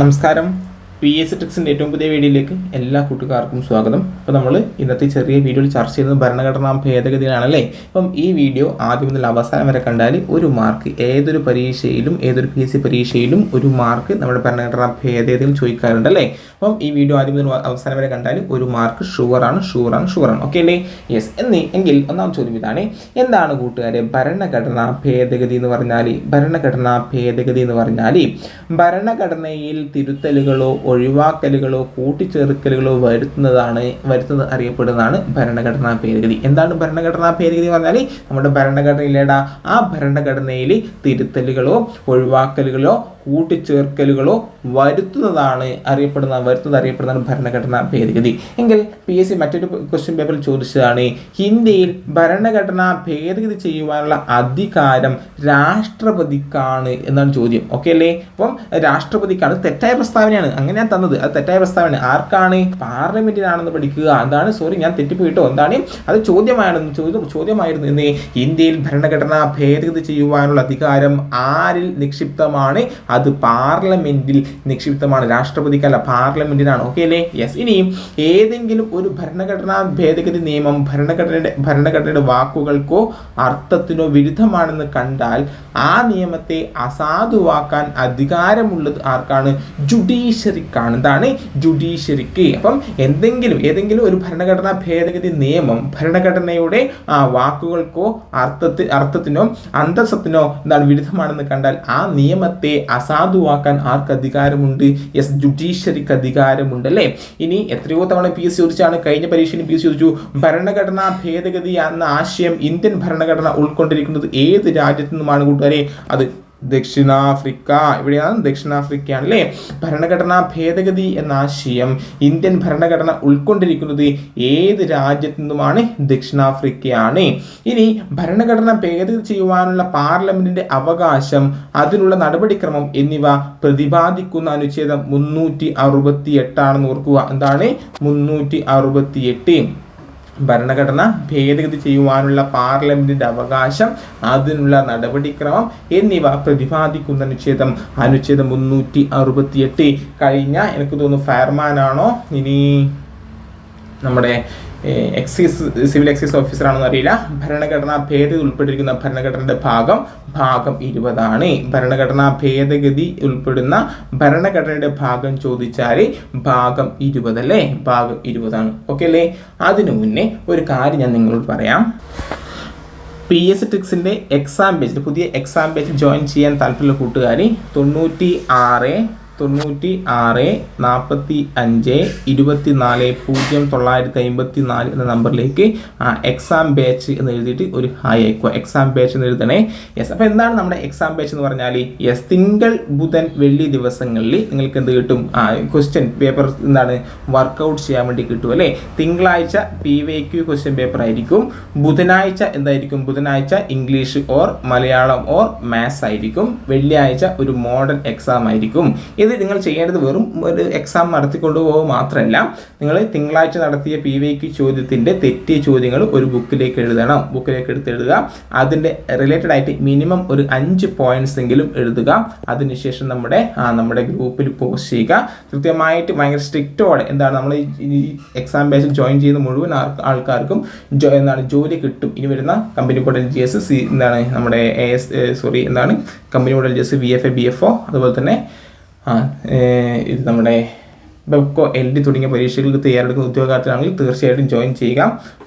നമസ്കാരം. P S ടെക്സിന്റെ ഏറ്റവും പുതിയ വീഡിയോയിലേക്ക് എല്ലാ കൂട്ടുകാർക്കും സ്വാഗതം. അപ്പോൾ നമ്മൾ ഇന്നത്തെ ചെറിയ വീഡിയോയിൽ ചർച്ച ചെയ്യുന്നത് ഭരണഘടനാ ഭേദഗതികളാണല്ലേ അപ്പം ഈ വീഡിയോ ആദ്യം മുതൽ അവസാനം വരെ കണ്ടാൽ ഒരു മാർക്ക് ഏതൊരു പരീക്ഷയിലും ഏതൊരു പി എസ് സി പരീക്ഷയിലും ഒരു മാർക്ക് നമ്മുടെ ഭരണഘടനാ ഭേദഗതിയിൽ ചോദിക്കാറുണ്ട് അല്ലേ അപ്പം ഈ വീഡിയോ ആദ്യം മുതൽ അവസാനം വരെ കണ്ടാൽ ഒരു മാർക്ക് ഷുവറാണ് ഷുവറാണ് ഷുവറാണ് ഓക്കെ അല്ലേ? യെസ് എന്നീ എങ്കിൽ ഒന്നാം ചോദ്യം ഇതാണ്. എന്താണ് കൂട്ടുകാരെ ഭരണഘടനാ ഭേദഗതി എന്ന് പറഞ്ഞാൽ ഭരണഘടനാ ഭേദഗതി എന്ന് പറഞ്ഞാൽ ഭരണഘടനയിൽ തിരുത്തലുകളോ ഒഴിവാക്കലുകളോ കൂട്ടിച്ചേർക്കലുകളോ വരുത്തുന്നതാണ് വരുത്തുന്നത് അറിയപ്പെടുന്നതാണ് ഭരണഘടനാ ഭേദഗതി. എന്താണ് ഭരണഘടനാ ഭേദഗതി എന്ന് പറഞ്ഞാൽ നമ്മുടെ ഭരണഘടനയിലേടാ ആ ഭരണഘടനയിൽ തിരുത്തലുകളോ ഒഴിവാക്കലുകളോ കൂട്ടിച്ചേർക്കലുകളോ വരുത്തുന്നതാണ് അറിയപ്പെടുന്ന വരുത്തുന്നത് അറിയപ്പെടുന്നതാണ് ഭരണഘടനാ ഭേദഗതി. എങ്കിൽ പി എസ് സി മറ്റൊരു ക്വസ്റ്റ്യൻ പേപ്പറിൽ ചോദിച്ചതാണ് ഇന്ത്യയിൽ ഭരണഘടനാ ഭേദഗതി ചെയ്യുവാനുള്ള അധികാരം രാഷ്ട്രപതിക്കാണ് എന്നാണ് ചോദ്യം. ഓക്കെ അല്ലേ? അപ്പം രാഷ്ട്രപതിക്കാണ് തെറ്റായ പ്രസ്താവനയാണ്. അങ്ങനെ ഞാൻ തന്നത്. അത് തെറ്റായ പ്രസ്താവന ആർക്കാണ്? പാർലമെന്റിനാണെന്ന് പഠിക്കുക. എന്താണ് സോറി ഞാൻ തെറ്റിപ്പോയിട്ടോ? എന്താണ്? അത് ചോദ്യമായിരുന്നു. ചോദ്യം ചോദ്യമായിരുന്നു ഇന്ത്യയിൽ ഭരണഘടനാ ഭേദഗതി ചെയ്യുവാനുള്ള അധികാരം ആരിൽ നിക്ഷിപ്തമാണ്? അത് പാർലമെന്റിൽ നിക്ഷിപ്തമാണ്. രാഷ്ട്രപതിക്കല്ല പാർലമെന്റിനാണ് ഓക്കെ അല്ലേ? യെസ് ഇനിയും ഏതെങ്കിലും ഒരു ഭരണഘടനാ ഭേദഗതി നിയമം ഭരണഘടനയുടെ ഭരണഘടനയുടെ വാക്കുകൾക്കോ അർത്ഥത്തിനോ വിരുദ്ധമാണെന്ന് കണ്ടാൽ ആ നിയമത്തെ അസാധുവാക്കാൻ അധികാരമുള്ളത് ആർക്കാണ്? ജുഡീഷ്യറിക്കാണ്. എന്താണ്? ജുഡീഷ്യറിക്ക്. അപ്പം എന്തെങ്കിലും ഏതെങ്കിലും ഒരു ഭരണഘടനാ ഭേദഗതി നിയമം ഭരണഘടനയുടെ വാക്കുകൾക്കോ അർത്ഥത്തി അർത്ഥത്തിനോ അന്തസ്സത്തിനോ എന്താണ് വിരുദ്ധമാണെന്ന് കണ്ടാൽ ആ നിയമത്തെ അസാധുവാക്കാൻ ആർക്ക് അധികാരമുണ്ട് എസ് ജുഡീഷ്യറിക്ക് അധികാരമുണ്ട് അല്ലേ ഇനി എത്രയോ തവണ പി എസ് ചോദിച്ചാണ് കഴിഞ്ഞ പരീക്ഷയിൽ പി എസ് ചോദിച്ചു ഭരണഘടനാ ഭേദഗതി എന്ന ആശയം ഇന്ത്യൻ ഭരണഘടന ഉൾക്കൊണ്ടിരിക്കുന്നത് ഏത് രാജ്യത്തു നിന്നുമാണ് കൂട്ടുകാരെ? അത് ദക്ഷിണാഫ്രിക്ക. ഇവിടെയാണ് ദക്ഷിണാഫ്രിക്കയാണ് അല്ലേ ഭരണഘടനാ ഭേദഗതി എന്ന ആശയം. ഇന്ത്യൻ ഭരണഘടന ഉൾക്കൊണ്ടിരിക്കുന്നത് ഏത് രാജ്യത്തു നിന്നുമാണ്? ദക്ഷിണാഫ്രിക്കയാണ്. ഇനി ഭരണഘടന ഭേദഗതി ചെയ്യുവാനുള്ള പാർലമെന്റിന്റെ അവകാശം അതിനുള്ള നടപടിക്രമം എന്നിവ പ്രതിപാദിക്കുന്ന അനുച്ഛേദം മുന്നൂറ്റി അറുപത്തി എട്ടാണെന്ന് ഓർക്കുക. എന്താണ്? മുന്നൂറ്റി അറുപത്തി എട്ട് ഭരണഘടന ഭേദഗതി ചെയ്യുവാനുള്ള പാർലമെന്റിന്റെ അവകാശം അതിനുള്ള നടപടിക്രമം എന്നിവ പ്രതിപാദിക്കുന്ന അനുച്ഛേദം. അനുച്ഛേദം മുന്നൂറ്റി അറുപത്തിയെട്ട് കഴിഞ്ഞ എനിക്ക് തോന്നുന്നു ഫയർമാൻ ആണോ? ഇനി നമ്മുടെ എക്സൈസ് സിവിൽ എക്സൈസ് ഓഫീസറാണെന്ന് അറിയില്ല. ഭരണഘടനാ ഭേദഗതി ഉൾപ്പെട്ടിരിക്കുന്ന ഭരണഘടനയുടെ ഭാഗം ഭാഗം ഇരുപതാണ്. ഭരണഘടനാ ഭേദഗതി ഉൾപ്പെടുന്ന ഭരണഘടനയുടെ ഭാഗം ചോദിച്ചാൽ ഭാഗം ഇരുപത് അല്ലേ? ഭാഗം ഇരുപതാണ്. ഓക്കെ അല്ലേ? അതിനു മുന്നേ ഒരു കാര്യം ഞാൻ നിങ്ങളോട് പറയാം. പി എസ് ടിക്സിന്റെ എക്സാം പേജിൽ പുതിയ എക്സാം പേജ് ജോയിൻ ചെയ്യാൻ താല്പര്യമുള്ള കൂട്ടുകാരി തൊണ്ണൂറ്റി ആറ് തൊണ്ണൂറ്റി ആറ് നാൽപ്പത്തി അഞ്ച് ഇരുപത്തി നാല് പൂജ്യം തൊള്ളായിരത്തി അമ്പത്തി നാല് എന്ന നമ്പറിലേക്ക് എക്സാം ബാച്ച് എന്ന് എഴുതിയിട്ട് ഒരു ഹായ് അയക്കുക എക്സാം ബാച്ച് എന്ന് എഴുതണേ. യെസ് അപ്പോൾ എന്താണ് നമ്മുടെ എക്സാം ബാച്ച് എന്ന് പറഞ്ഞാൽ യെസ് തിങ്കൾ ബുധൻ വെള്ളി ദിവസങ്ങളിൽ നിങ്ങൾക്ക് എന്ത് കിട്ടും? ക്വസ്റ്റ്യൻ പേപ്പർ എന്താണ്? വർക്കൗട്ട് ചെയ്യാൻ വേണ്ടി കിട്ടും അല്ലേ? തിങ്കളാഴ്ച P Y Q question paper ആയിരിക്കും. ബുധനാഴ്ച എന്തായിരിക്കും? ബുധനാഴ്ച English or Malayalam or maths ആയിരിക്കും. വെള്ളിയാഴ്ച ഒരു മോഡൽ എക്സാം ആയിരിക്കും. ഇത് നിങ്ങൾ ചെയ്യേണ്ടത് വെറും ഒരു എക്സാം നടത്തിക്കൊണ്ട് പോകുക മാത്രമല്ല നിങ്ങൾ തിങ്കളാഴ്ച നടത്തിയ പി വി ക്യു ചോദ്യത്തിന്റെ തെറ്റിയ ചോദ്യങ്ങൾ ഒരു ബുക്കിലേക്ക് എഴുതണം. ബുക്കിലേക്ക് എടുത്ത് എഴുതുക. അതിന്റെ റിലേറ്റഡ് ആയിട്ട് മിനിമം ഒരു അഞ്ച് പോയിന്റ്സ് എങ്കിലും എഴുതുക. അതിനുശേഷം നമ്മുടെ നമ്മുടെ ഗ്രൂപ്പിൽ പോസ്റ്റ് ചെയ്യുക. കൃത്യമായിട്ട് ഭയങ്കര സ്ട്രിക്റ്റോടെ എന്താണ് നമ്മൾ ഈ എക്സാം ബേസിൽ ജോയിൻ ചെയ്യുന്ന മുഴുവൻ ആൾക്കാർക്കും എന്താണ് ജോലി കിട്ടും. ഇനി വരുന്ന company model G S C എന്താണ് നമ്മുടെ എ എസ് സോറി എന്താണ് company model G S B F A B F O അതുപോലെ തന്നെ ആ ഇത് നമ്മുടെ ബെബ്കോ എൽ ഡി തുടങ്ങിയ പരീക്ഷകൾക്ക് തയ്യാറെടുക്കുന്ന ഉദ്യോഗാർത്ഥികളാണെങ്കിൽ തീർച്ചയായിട്ടും ജോയിൻ ചെയ്യുക.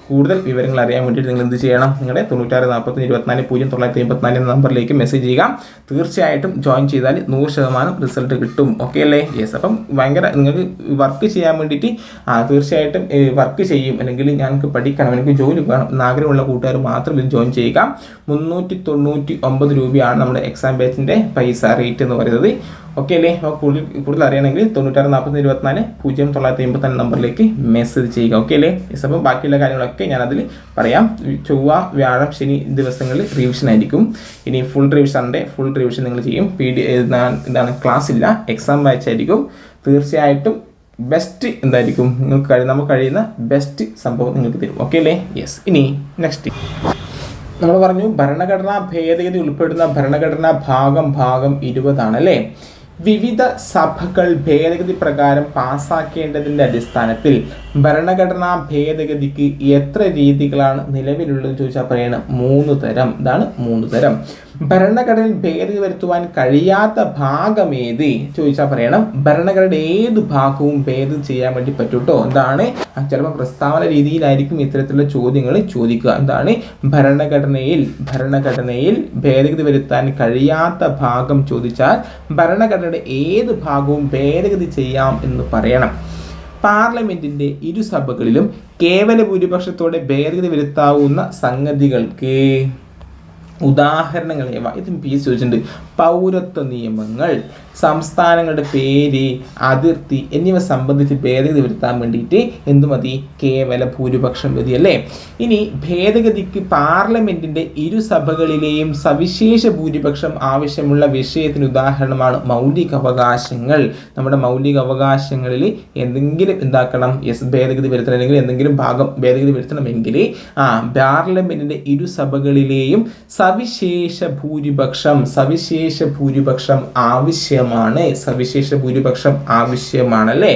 കൂടുതൽ വിവരങ്ങൾ അറിയാൻ വേണ്ടിയിട്ട് നിങ്ങൾ എന്ത് ചെയ്യണം? നിങ്ങളുടെ തൊണ്ണൂറ്റാറ് നാൽപ്പത്തി ഇരുപത്തിനാല് പൂജ്യം തൊള്ളായിരത്തി എൺപത്തിനാല് എന്ന നമ്പറിലേക്ക് മെസ്സേജ് ചെയ്യുക. തീർച്ചയായിട്ടും ജോയിൻ ചെയ്താൽ നൂറ് ശതമാനം റിസൾട്ട് കിട്ടും. ഓക്കെ അല്ലേ? യെസ് അപ്പം ഭയങ്കര നിങ്ങൾക്ക് വർക്ക് ചെയ്യാൻ വേണ്ടിയിട്ട് ആ തീർച്ചയായിട്ടും വർക്ക് ചെയ്യും. അല്ലെങ്കിൽ ഞങ്ങൾക്ക് പഠിക്കണം. എനിക്ക് ജോലി വേണം. എന്നാഗ്രഹമുള്ള കൂട്ടുകാർ മാത്രം ഇത് ജോയിൻ ചെയ്യുക. മുന്നൂറ്റി തൊണ്ണൂറ്റി ഒമ്പത് രൂപയാണ് നമ്മുടെ എക്സാം ബാച്ചിന്റെ പൈസ റേറ്റ് എന്ന് പറയുന്നത്. ഓക്കെ അല്ലേ കൂടുതൽ കൂടുതൽ അറിയണമെങ്കിൽ തൊണ്ണൂറ്റാറ് നാൽപ്പത്തി ഇരുപത്തിനാല് പൂജ്യം തൊള്ളായിരത്തി എൺപത്തിനാല് നമ്പറിലേക്ക് മെസ്സേജ് ചെയ്യുക. ഓക്കെ അല്ലേ യെസ് അപ്പം ബാക്കിയുള്ള കാര്യങ്ങളൊക്കെ ഞാനതിൽ പറയാം. ചൊവ്വ വ്യാഴം ശനി ദിവസങ്ങളിൽ റിവിഷൻ ആയിരിക്കും. ഇനി full revision Sunday full revision നിങ്ങൾ ചെയ്യും. പി ഡി ഇതാണ് ക്ലാസ് ഇല്ല. എക്സാം വായിച്ചായിരിക്കും. തീർച്ചയായിട്ടും ബെസ്റ്റ് എന്തായിരിക്കും? നിങ്ങൾക്ക് കഴി നമുക്ക് കഴിയുന്ന ബെസ്റ്റ് സംഭവം നിങ്ങൾക്ക് തരും. ഓക്കെ അല്ലേ യെസ് ഇനി നെക്സ്റ്റ് നമ്മൾ പറഞ്ഞു ഭരണഘടനാ ഭേദഗതി ഉൾപ്പെടുന്ന ഭരണഘടനാ ഭാഗം ഭാഗം ഇരുപതാണ് അല്ലേ? വിവിധ സഭകൾ ഭേദഗതി പ്രകാരം പാസാക്കേണ്ടതിന്റെ അടിസ്ഥാനത്തിൽ ഭരണഘടനാ ഭേദഗതിക്ക് എത്ര രീതികളാണ് നിലവിലുള്ളത് ചോദിച്ചാൽ പറയണം മൂന്ന് തരം. ഇതാണ് മൂന്ന് തരം. ഭരണഘടനയിൽ ഭേദഗതി വരുത്തുവാൻ കഴിയാത്ത ഭാഗം ഏത് ചോദിച്ചാൽ പറയണം. ഭരണഘടനയുടെ ഏത് ഭാഗവും ഭേദം ചെയ്യാൻ വേണ്ടി പറ്റൂട്ടോ? എന്താണ്? ചിലപ്പോൾ പ്രസ്താവന രീതിയിലായിരിക്കും ഇത്തരത്തിലുള്ള ചോദ്യങ്ങൾ ചോദിക്കുക. എന്താണ്? ഭരണഘടനയിൽ ഭരണഘടനയിൽ ഭേദഗതി വരുത്താൻ കഴിയാത്ത ഭാഗം ചോദിച്ചാൽ ഭരണഘടനയുടെ ഏത് ഭാഗവും ഭേദഗതി ചെയ്യാം എന്ന് പറയണം. പാർലമെന്റിന്റെ ഇരുസഭകളിലും കേവല ഭൂരിപക്ഷത്തോടെ ഭേദഗതി വരുത്താവുന്ന സംഗതികൾക്ക് ഉദാഹരണങ്ങൾ ഇതും പി ചോദിച്ചിട്ടുണ്ട്. പൗരത്വ നിയമങ്ങൾ. സംസ്ഥാനങ്ങളുടെ പേര് അതിർത്തി എന്നിവ സംബന്ധിച്ച് ഭേദഗതി വരുത്താൻ വേണ്ടിയിട്ട് എന്തു മതി? കേവല ഭൂരിപക്ഷം മതി അല്ലേ? ഇനി ഭേദഗതിക്ക് പാർലമെന്റിന്റെ ഇരുസഭകളിലെയും സവിശേഷ ഭൂരിപക്ഷം ആവശ്യമുള്ള വിഷയത്തിന് ഉദാഹരണമാണ് മൗലിക അവകാശങ്ങൾ. നമ്മുടെ മൗലിക അവകാശങ്ങളിൽ എന്തെങ്കിലും എന്താക്കണം? എസ് ഭേദഗതി വരുത്തണം. അല്ലെങ്കിൽ എന്തെങ്കിലും ഭാഗം ഭേദഗതി വരുത്തണമെങ്കിൽ ആ പാർലമെന്റിന്റെ ഇരുസഭകളിലെയും സവിശേഷ ഭൂരിപക്ഷം സവിശേഷ ഭൂരിപക്ഷം ആവശ്യമാണ് സവിശേഷ ഭൂരിപക്ഷം ആവശ്യമാണ് അല്ലേ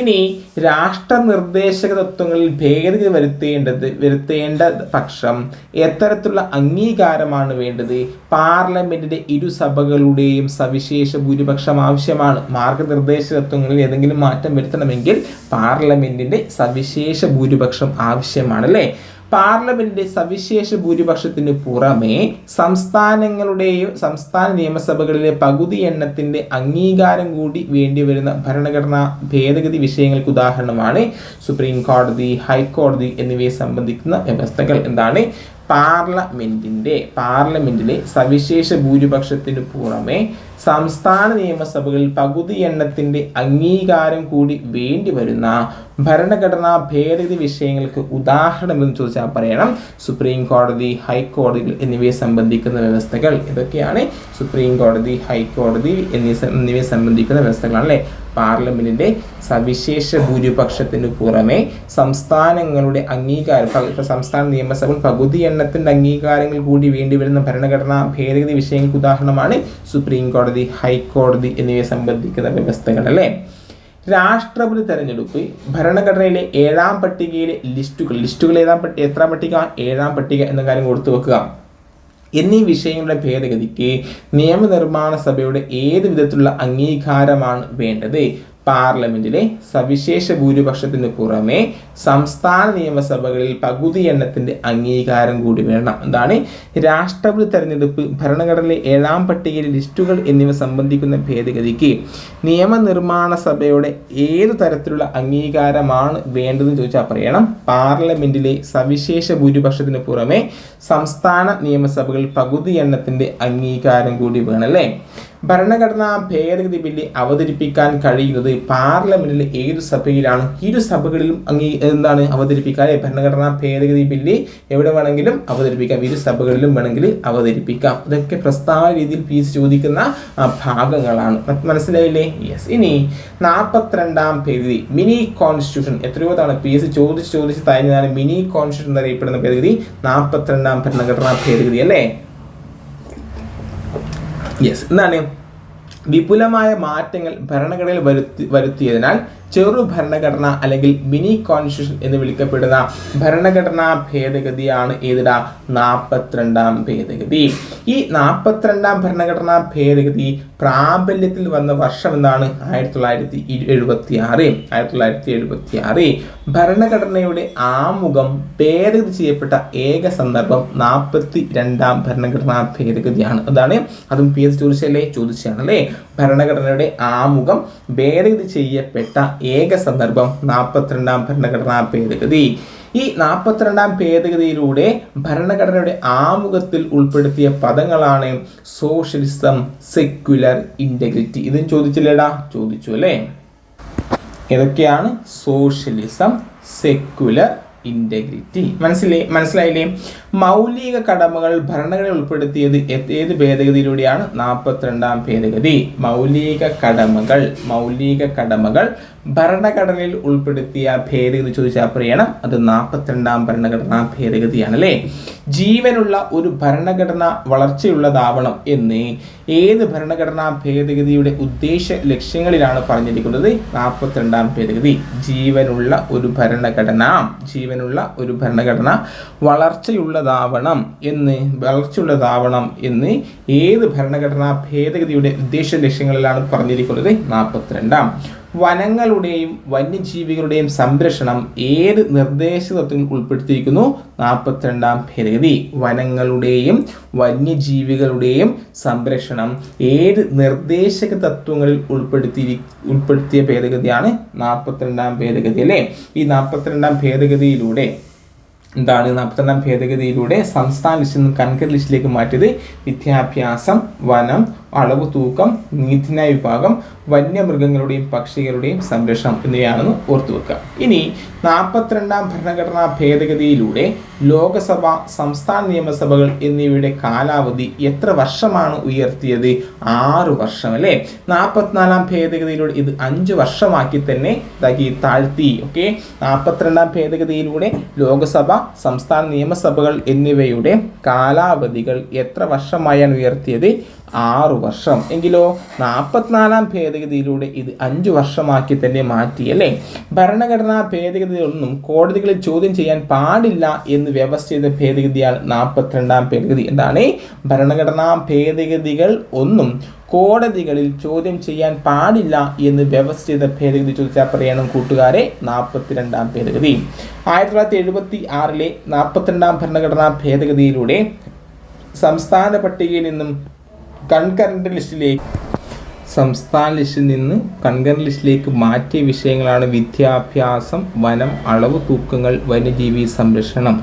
ഇനി രാഷ്ട്രനിർദ്ദേശക തത്വങ്ങളിൽ ഭേദഗതി വരുത്തേണ്ടത് വരുത്തേണ്ട പക്ഷം എത്തരത്തിലുള്ള അംഗീകാരമാണ് വേണ്ടത്. പാർലമെന്റിന്റെ ഇരുസഭകളുടെയും സവിശേഷ ഭൂരിപക്ഷം ആവശ്യമാണ്. മാർഗനിർദ്ദേശ തത്വങ്ങളിൽ ഏതെങ്കിലും മാറ്റം വരുത്തണമെങ്കിൽ പാർലമെന്റിന്റെ സവിശേഷ ഭൂരിപക്ഷം ആവശ്യമാണ് അല്ലേ പാർലമെന്റിന്റെ സവിശേഷ ഭൂരിപക്ഷത്തിന് പുറമെ സംസ്ഥാനങ്ങളുടെയും സംസ്ഥാന നിയമസഭകളിലെ പകുതി എണ്ണത്തിന്റെ അംഗീകാരം കൂടി വേണ്ടിവരുന്ന ഭരണഘടനാ ഭേദഗതി വിഷയങ്ങൾക്ക് ഉദാഹരണമാണ് സുപ്രീം കോടതി ഹൈക്കോടതി എന്നിവയെ സംബന്ധിക്കുന്ന വ്യവസ്ഥകൾ എന്താണ്? പാർലമെന്റിന്റെ പാർലമെന്റിലെ സവിശേഷ ഭൂരിപക്ഷത്തിന് പുറമെ സംസ്ഥാന നിയമസഭകളിൽ പകുതി എണ്ണത്തിന്റെ അംഗീകാരം കൂടി വേണ്ടി വരുന്ന ഭരണഘടനാ ഭേദഗതി വിഷയങ്ങൾക്ക് ഉദാഹരണം എന്ന് ചോദിച്ചാൽ പറയണം. സുപ്രീം കോടതി ഹൈക്കോടതി എന്നിവയെ സംബന്ധിക്കുന്ന വ്യവസ്ഥകൾ ഇതൊക്കെയാണ്. സുപ്രീം കോടതി ഹൈക്കോടതി എന്നീ എന്നിവയെ സംബന്ധിക്കുന്ന വ്യവസ്ഥകളാണ് അല്ലേ പാർലമെന്റിന്റെ സവിശേഷ ഭൂരിപക്ഷത്തിന് പുറമെ സംസ്ഥാനങ്ങളുടെ അംഗീകാരം സംസ്ഥാന നിയമസഭ പകുതി എണ്ണത്തിന്റെ അംഗീകാരങ്ങൾ കൂടി വേണ്ടി വരുന്ന ഭരണഘടനാ ഭേദഗതി വിഷയങ്ങൾക്ക് ഉദാഹരണമാണ് സുപ്രീം കോടതി ഹൈക്കോടതി എന്നിവയെ സംബന്ധിക്കുന്ന വ്യവസ്ഥകൾ അല്ലേ? രാഷ്ട്രപതി തെരഞ്ഞെടുപ്പ് ഭരണഘടനയിലെ ഏഴാം പട്ടികയിലെ ലിസ്റ്റുകൾ ലിസ്റ്റുകൾ ഏതാം പട്ടി എത്ര പട്ടിക? ഏഴാം പട്ടിക എന്ന കാര്യം കൊടുത്തു വെക്കുക. എന്നീ വിഷയങ്ങളുടെ ഭേദഗതിക്ക് നിയമനിർമ്മാണ സഭയുടെ ഏത് വിധത്തിലുള്ള അംഗീകാരമാണ് വേണ്ടത്? പാർലമെന്റിലെ സവിശേഷ ഭൂരിപക്ഷത്തിന് പുറമെ സംസ്ഥാന നിയമസഭകളിൽ പകുതി എണ്ണത്തിന്റെ അംഗീകാരം കൂടി വേണം. എന്താണ്? രാഷ്ട്രപതി തെരഞ്ഞെടുപ്പ് ഭരണഘടനയിലെ ഏഴാം പട്ടികയിലെ ലിസ്റ്റുകൾ എന്നിവ സംബന്ധിക്കുന്ന ഭേദഗതിക്ക് നിയമനിർമ്മാണ സഭയുടെ ഏത് തരത്തിലുള്ള അംഗീകാരമാണ് വേണ്ടതെന്ന് ചോദിച്ചാൽ പറയണം. പാർലമെന്റിലെ സവിശേഷ ഭൂരിപക്ഷത്തിന് പുറമെ സംസ്ഥാന നിയമസഭകളിൽ പകുതി എണ്ണത്തിന്റെ അംഗീകാരം കൂടി വേണം അല്ലേ ഭരണഘടനാ ഭേദഗതി ബില്ല് അവതരിപ്പിക്കാൻ കഴിയുന്നത് പാർലമെന്റിലെ ഏത് സഭയിലാണ്? ഇരു സഭകളിലും അംഗീ എന്താണ് അവതരിപ്പിക്കാൻ ഭരണഘടനാ ഭേദഗതി ബില്ല് എവിടെ വേണമെങ്കിലും അവതരിപ്പിക്കാം. ഇരു സഭകളിലും വേണമെങ്കിൽ അവതരിപ്പിക്കാം. ഇതൊക്കെ പ്രസ്താവന രീതിയിൽ ഫീസ് ചോദിക്കുന്ന ഭാഗങ്ങളാണ്. മനസ്സിലായില്ലേ? യെസ് ഇനി നാൽപ്പത്തിരണ്ടാം ഭേദഗതി. Mini constitution. എത്രയോ തവണ പി എസ് ചോദിച്ച് ചോദിച്ച് തയ്യാറാണ് മിനി കോൺസ്റ്റിറ്റ്യൂഷൻ എന്നറിയപ്പെടുന്ന ഭേദഗതി. നാൽപ്പത്തിരണ്ടാം ഭരണഘടനാ ഭേദഗതി. അല്ലേ? യെസ് എന്താണ്? വിപുലമായ മാറ്റങ്ങൾ ഭരണഘടനയിൽ വരുത്തി വരുത്തിയതിനാൽ ചെറു ഭരണഘടന അല്ലെങ്കിൽ മിനി കോൺസ്റ്റിറ്റ്യൂഷൻ എന്ന് വിളിക്കപ്പെടുന്ന ഭരണഘടനാ ഭേദഗതിയാണ് ഏതിടാ? നാൽപ്പത്തിരണ്ടാം ഭേദഗതി. ഈ നാൽപ്പത്തിരണ്ടാം ഭരണഘടനാ ഭേദഗതി പ്രാബല്യത്തിൽ വന്ന വർഷം എന്നാണ് ആയിരത്തി തൊള്ളായിരത്തി എഴുപത്തി ആറ് ആയിരത്തി തൊള്ളായിരത്തി എഴുപത്തി ആറ് ഭരണഘടനയുടെ ആമുഖം ഭേദഗതി ചെയ്യപ്പെട്ട ഏക സന്ദർഭം നാൽപ്പത്തി രണ്ടാം ഭരണഘടനാ ഭേദഗതിയാണ്. അതാണ്. അതും പി എസ് ചോദിച്ചല്ലേ ചോദിച്ചാണ് അല്ലേ ഭരണഘടനയുടെ ആമുഖം ഭേദഗതി ചെയ്യപ്പെട്ട ഏക സന്ദർഭം നാൽപ്പത്തിരണ്ടാം ഭരണഘടനാ ഭേദഗതി. ഈ നാൽപ്പത്തിരണ്ടാം ഭേദഗതിയിലൂടെ ഭരണഘടനയുടെ ആമുഖത്തിൽ ഉൾപ്പെടുത്തിയ പദങ്ങളാണ് സോഷ്യലിസം സെക്യുലർ ഇന്റഗ്രിറ്റി ഇതും ചോദിച്ചില്ലേടാ? ചോദിച്ചു അല്ലേ? ഏതൊക്കെയാണ് സോഷ്യലിസം സെക്യുലർ ഇന്റഗ്രിറ്റി മനസ്സിലേ മനസ്സിലായില്ലേ? മൗലിക കടമകൾ ഭരണഘടന ഉൾപ്പെടുത്തിയത് ഏത് ഭേദഗതിയിലൂടെയാണ് നാൽപ്പത്തിരണ്ടാം ഭേദഗതി? മൗലിക കടമകൾ മൗലിക കടമകൾ ഭരണഘടനയിൽ ഉൾപ്പെടുത്തിയ ഭേദഗതി ചോദിച്ചാൽ പറയണം. അത് നാൽപ്പത്തിരണ്ടാം ഭരണഘടനാ ഭേദഗതിയാണ് അല്ലേ ജീവനുള്ള ഒരു ഭരണഘടന വളർച്ചയുള്ളതാവണം എന്ന് ഏത് ഭരണഘടനാ ഭേദഗതിയുടെ ഉദ്ദേശ ലക്ഷ്യങ്ങളിലാണ് പറഞ്ഞിരിക്കുന്നത്? നാൽപ്പത്തിരണ്ടാം ഭേദഗതി. ജീവനുള്ള ഒരു ഭരണഘടന ജീവനുള്ള ഒരു ഭരണഘടന വളർച്ചയുള്ളതാവണം എന്ന് വളർച്ചയുള്ളതാവണം എന്ന് ഏത് ഭരണഘടനാ ഭേദഗതിയുടെ ഉദ്ദേശ ലക്ഷ്യങ്ങളിലാണ് പറഞ്ഞിരിക്കുന്നത്? നാൽപ്പത്തിരണ്ടാം വനങ്ങളുടെയും വന്യജീവികളുടെയും സംരക്ഷണം ഏത് നിർദ്ദേശ ഉൾപ്പെടുത്തിയിരിക്കുന്നു? നാൽപ്പത്തിരണ്ടാം ഭേദഗതി. വനങ്ങളുടെയും വന്യജീവികളുടെയും സംരക്ഷണം ഏത് നിർദ്ദേശക തത്വങ്ങളിൽ ഉൾപ്പെടുത്തി ഉൾപ്പെടുത്തിയ ഭേദഗതിയാണ്? നാൽപ്പത്തിരണ്ടാം ഭേദഗതി അല്ലേ? ഈ നാൽപ്പത്തിരണ്ടാം ഭേദഗതിയിലൂടെ എന്താണ്? നാൽപ്പത്തിരണ്ടാം ഭേദഗതിയിലൂടെ സംസ്ഥാന ലിസ്റ്റിൽ നിന്ന് കൺകർ ലിസ്റ്റിലേക്ക് മാറ്റിയത് വിദ്യാഭ്യാസം വനം അളവ് തൂക്കം നീതിന്യായ വിഭാഗം വന്യമൃഗങ്ങളുടെയും പക്ഷികളുടെയും സംരക്ഷണം എന്നിവയാണെന്ന് ഓർത്തു വെക്കുക. ഇനി നാൽപ്പത്തിരണ്ടാം ഭരണഘടനാ ഭേദഗതിയിലൂടെ ലോകസഭ സംസ്ഥാന നിയമസഭകൾ എന്നിവയുടെ കാലാവധി എത്ര വർഷമാണ് ഉയർത്തിയത്? ആറ് വർഷം അല്ലേ? നാൽപ്പത്തിനാലാം ഭേദഗതിയിലൂടെ ഇത് അഞ്ച് വർഷമാക്കി തന്നെ ഇതാക്കി താഴ്ത്തി ഓക്കെ? നാൽപ്പത്തിരണ്ടാം ഭേദഗതിയിലൂടെ ലോകസഭ സംസ്ഥാന നിയമസഭകൾ എന്നിവയുടെ കാലാവധികൾ എത്ര വർഷമായാണ് ഉയർത്തിയത്? ആറു വർഷം. എങ്കിലോ നാൽപ്പത്തിനാലാം ഭേദഗതിയിലൂടെ ഇത് അഞ്ചു വർഷമാക്കി തന്നെ മാറ്റി അല്ലേ? ഭരണഘടനാ ഭേദഗതികളൊന്നും കോടതികളിൽ ചോദ്യം ചെയ്യാൻ പാടില്ല എന്ന് വ്യവസ്ഥ ചെയ്ത ഭേദഗതിയാണ് നാൽപ്പത്തിരണ്ടാം ഭേദഗതി. എന്താണ്? ഭരണഘടനാ ഭേദഗതികൾ ഒന്നും കോടതികളിൽ ചോദ്യം ചെയ്യാൻ പാടില്ല എന്ന് വ്യവസ്ഥ ചെയ്ത ഭേദഗതി ചോദിച്ചാൽ പറയണം കൂട്ടുകാരെ നാൽപ്പത്തിരണ്ടാം ഭേദഗതി. ആയിരത്തി തൊള്ളായിരത്തി എഴുപത്തി ആറിലെ നാൽപ്പത്തിരണ്ടാം ഭരണഘടനാ ഭേദഗതിയിലൂടെ സംസ്ഥാന പട്ടികയിൽ നിന്നും കൺകറന്റ് ലിസ്റ്റിലേക്ക് സംസ്ഥാന ലിസ്റ്റിൽ നിന്ന് കൺകറന്റ് ലിസ്റ്റിലേക്ക് മാറ്റിയ വിഷയങ്ങളാണ് വിദ്യാഭ്യാസം വനം അളവ് തൂക്കങ്ങൾ വന്യജീവി സംരക്ഷണം.